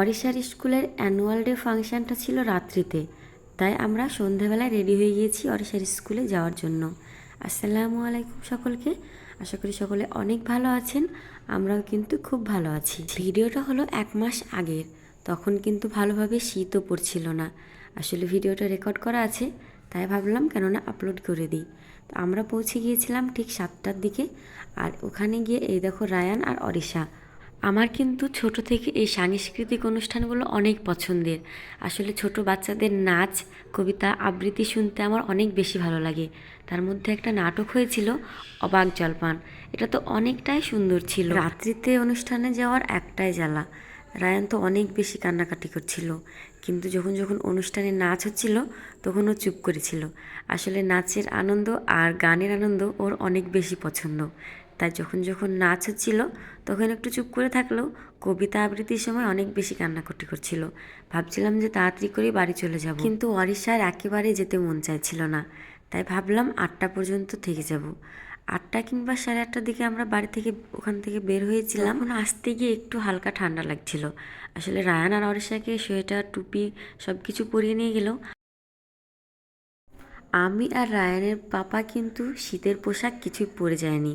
অরিশার স্কুলের annual day ফাংশনটা ছিল রাত্রিতে, তাই আমরা সন্ধেবেলায় রেডি হয়ে গিয়েছি অরিশার স্কুলে যাওয়ার জন্য। আসসালামু আলাইকুম সকলকে। আশা করি সকলে অনেক ভালো আছেন, আমরাও কিন্তু খুব ভালো আছি। ভিডিওটা হলো এক মাস আগের, তখন কিন্তু ভালোভাবে শীতও পড়ছিল না। আসলে ভিডিওটা রেকর্ড করা আছে, তাই ভাবলাম কেননা আপলোড করে দিই। তো আমরা পৌঁছে গিয়েছিলাম ঠিক সাতটার দিকে, আর ওখানে গিয়ে এই দেখো রায়ান আর অরিশা। আমার কিন্তু ছোট থেকে এই সাংস্কৃতিক অনুষ্ঠানগুলো অনেক পছন্দের। আসলে ছোট বাচ্চাদের নাচ, কবিতা, আবৃত্তি শুনতে আমার অনেক বেশি ভালো লাগে। তার মধ্যে একটা নাটক হয়েছিল, অবাক জলপান। এটা তো অনেকটাই সুন্দর ছিল। রাত্রিতে অনুষ্ঠানে যাওয়ার একটাই জ্বালা। রায়ান তো অনেক বেশি কান্নাকাটি করছিল। কিন্তু যখন যখন অনুষ্ঠানে নাচ হচ্ছিল তখন ও চুপ করেছিল। আসলে নাচের আনন্দ আর গানের আনন্দ ওর অনেক বেশি পছন্দ। তাই যখন যখন নাচ হচ্ছিল, তখন একটু চুপ করে থাকলেও কবিতা আবৃত্তির সময় অনেক বেশি কান্নাকাটি করছিল। ভাবছিলাম যে তাড়াতাড়ি করে বাড়ি চলে যাব। কিন্তু অরিশার একেবারে যেতে মন চাইছিল না। তাই ভাবলাম আটটা পর্যন্ত থেকে যাব। আটটা কিংবা সাড়ে আটটার দিকে আমরা বাড়ি থেকে ওখান থেকে বের হয়েছিলাম। তখন আসতে গিয়ে একটু হালকা ঠান্ডা লাগছিল। আসলে রায়ান আর অরিশাকে সোয়েটার, টুপি সব কিছু পরিয়ে নিয়ে গেলেও আমি আর রায়ানের পাপা কিন্তু শীতের পোশাক কিছুই পরে যায়নি।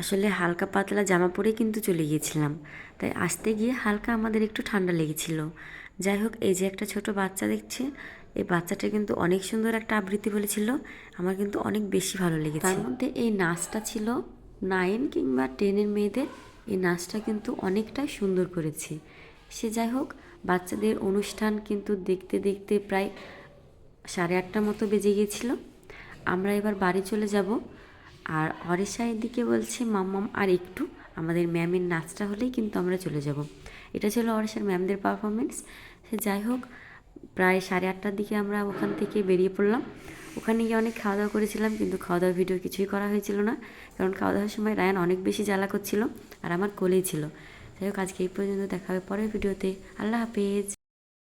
আসলে হালকা পাতলা জামা পরে কিন্তু চলে গিয়েছিলাম। তাই আসতে গিয়ে হালকা আমাদের একটু ঠান্ডা লেগেছিল। যাই হোক, এই যে একটা ছোট বাচ্চা দেখছে, এই বাচ্চাটা কিন্তু অনেক সুন্দর একটা আবৃত্তি বলেছিল, আমার কিন্তু অনেক বেশি ভালো লেগেছে। তার মধ্যে এই নাচটা ছিল নাইন কিংবা টেনের মেয়েদের, এই নাচটা কিন্তু অনেকটাই সুন্দর করেছে। সে যাই হোক, বাচ্চাদের অনুষ্ঠান কিন্তু দেখতে দেখতে প্রায় সাড়ে আটটার মতো বেজে গিয়েছিল। আমরা এবার বাড়ি চলে যাব। আর অরিশার দিকে বলছে মাম্মাম আর একটু। আমাদের ম্যামের নাচটা হলেই কিন্তু আমরা চলে যাব। এটা ছিল অরিশার ম্যামদের পারফরমেন্স সে যাই হোক, প্রায় সাড়ে আটটার দিকে আমরা ওখান থেকে বেরিয়ে পড়লাম। ওখানে গিয়ে অনেক খাওয়া দাওয়া করেছিলাম, কিন্তু খাওয়া দাওয়া ভিডিও কিছুই করা হয়েছিল না। কারণ খাওয়া দাওয়ার সময় রায়ান অনেক বেশি জ্বালা করছিল, আর আমার কোলেই ছিল। যাই হোক, আজকে এই পর্যন্ত দেখা হবে পরের ভিডিওতে আল্লাহ হাফেজ।